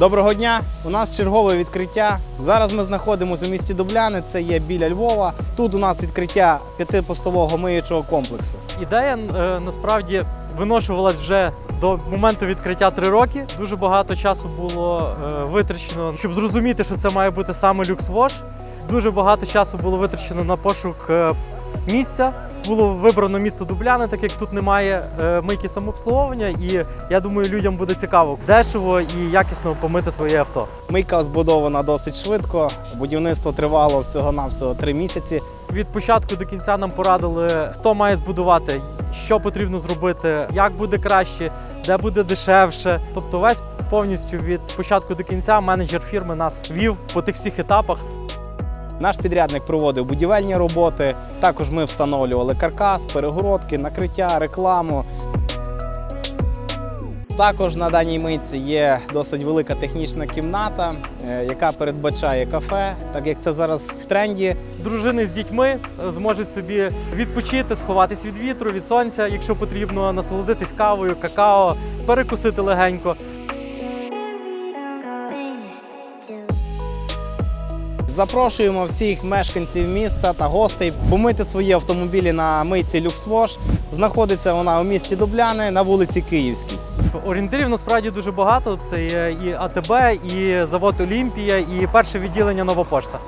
Доброго дня! У нас чергове відкриття. Зараз ми знаходимося у місті Дубляни, це є біля Львова. Тут у нас відкриття п'ятипостового миючого комплексу. Ідея е, насправді виношувалась вже до моменту відкриття три роки. Дуже багато часу було е, витрачено, щоб зрозуміти, що це має бути саме люксвош. Дуже багато часу було витрачено на пошук е, місця. Було вибрано місто Дубляни, так як тут немає е, мийки самообслуговування, і я думаю, людям буде цікаво дешево і якісно помити своє авто. Мийка збудована досить швидко. Будівництво тривало всього-навсього три місяці. Від початку до кінця нам порадили, хто має збудувати, що потрібно зробити, як буде краще, де буде дешевше. Тобто, весь повністю від початку до кінця менеджер фірми нас вів по тих всіх етапах. Наш підрядник проводив будівельні роботи. Також ми встановлювали каркас, перегородки, накриття, рекламу. Також на даній митці є досить велика технічна кімната, е, яка передбачає кафе, так як це зараз в тренді. Дружини з дітьми е, зможуть собі відпочити, сховатись від вітру, від сонця, якщо потрібно, насолодитись кавою, какао, перекусити легенько. Запрошуємо всіх мешканців міста та гостей помити свої автомобілі на мийці Люксвош. Знаходиться вона у місті Дубляни на вулиці Київській. Орієнтирів насправді дуже багато. Це і АТБ, і завод Олімпія, і перше відділення Нова Пошта.